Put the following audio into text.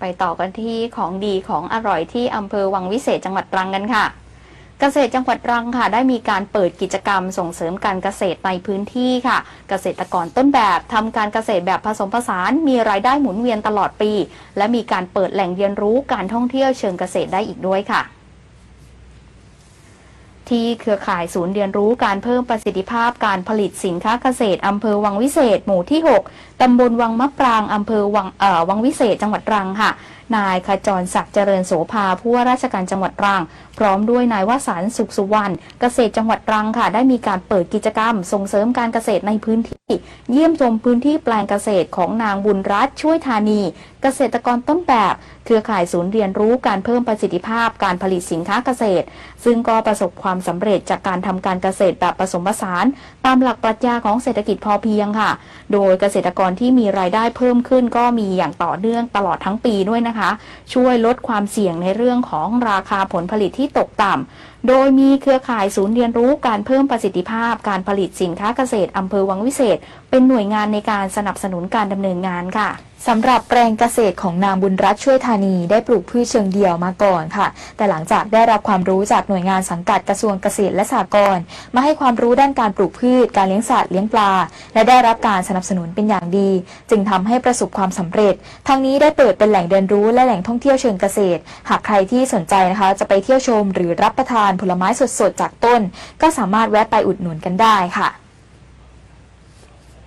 ไปต่อกันที่ของดีของอร่อยที่อำเภอวังวิเศษจังหวัดตรังกันค่ะ เกษตรจังหวัดตรังค่ะ ได้มีการเปิดกิจกรรมส่งเสริมการเกษตรในพื้นที่ค่ะ เกษตรกรต้นแบบทำการเกษตรแบบผสมผสาน มีรายได้หมุนเวียนตลอดปี และมีการเปิดแหล่งเรียนรู้การท่องเที่ยวเชิงเกษตรได้อีกด้วยค่ะ ที่เครือข่ายศูนย์เรียนรู้การเพิ่มประสิทธิภาพการผลิตสินค้าเกษตรอำเภอวังวิเศษ หมู่ที่ 6 ตำบลวังมะปรางอำเภอวังเอ่อวังวิเศษจังหวัดตรังค่ะ นายขจรศักดิ์เจริญโสภาผู้ว่าราชการจังหวัดตรัง พร้อมด้วยนายวสันสุขสุวรรณเกษตรจังหวัดตรังค่ะ ได้มีการเปิดกิจกรรม ส่งเสริมการเกษตรในพื้นที่ เยี่ยมชมพื้นที่แปลงเกษตรของนางบุญรัตน์ช่วยธานี เกษตรกรต้นแบบ เครือข่ายศูนย์เรียนรู้การเพิ่มประสิทธิภาพการผลิตสินค้าเกษตร ซึ่งก็ประสบความสำเร็จจากการทำการเกษตรแบบผสมผสาน ตามหลักปรัชญาของเศรษฐกิจพอเพียงค่ะ โดยเกษตรกรที่มีรายได้เพิ่มขึ้นก็มีอย่างต่อเนื่องตลอดทั้งปีด้วยนะคะช่วยลดความเสี่ยงในเรื่องของราคาผลผลิตที่ตกต่ำโดยมีเครือข่ายศูนย์เรียนรู้การเพิ่มประสิทธิภาพการผลิตสินค้าเกษตรอำเภอวังวิเศษ เป็นหน่วยงานในการสนับสนุนการดำเนินงานค่ะสำหรับแปลงเกษตรของนางบุญรัตช่วยธานีได้ปลูกพืชเชิงเดี่ยวมาก่อนค่ะ แต่หลังจากได้รับความรู้จากหน่วยงานสังกัดกระทรวงเกษตรและสหกรณ์มาให้ความรู้ด้านการปลูกพืช การเลี้ยงสัตว์เลี้ยงปลา และได้รับการสนับสนุนเป็นอย่างดี จึงทำให้ประสบความสำเร็จ ทั้งนี้ได้เปิดเป็นแหล่งเรียนรู้และแหล่งท่องเที่ยวเชิงเกษตร หากใครที่สนใจนะคะ จะไปเที่ยวชมหรือรับประทานผลไม้สดๆ จากต้น ก็สามารถแวะไปอุดหนุนกันได้ค่ะ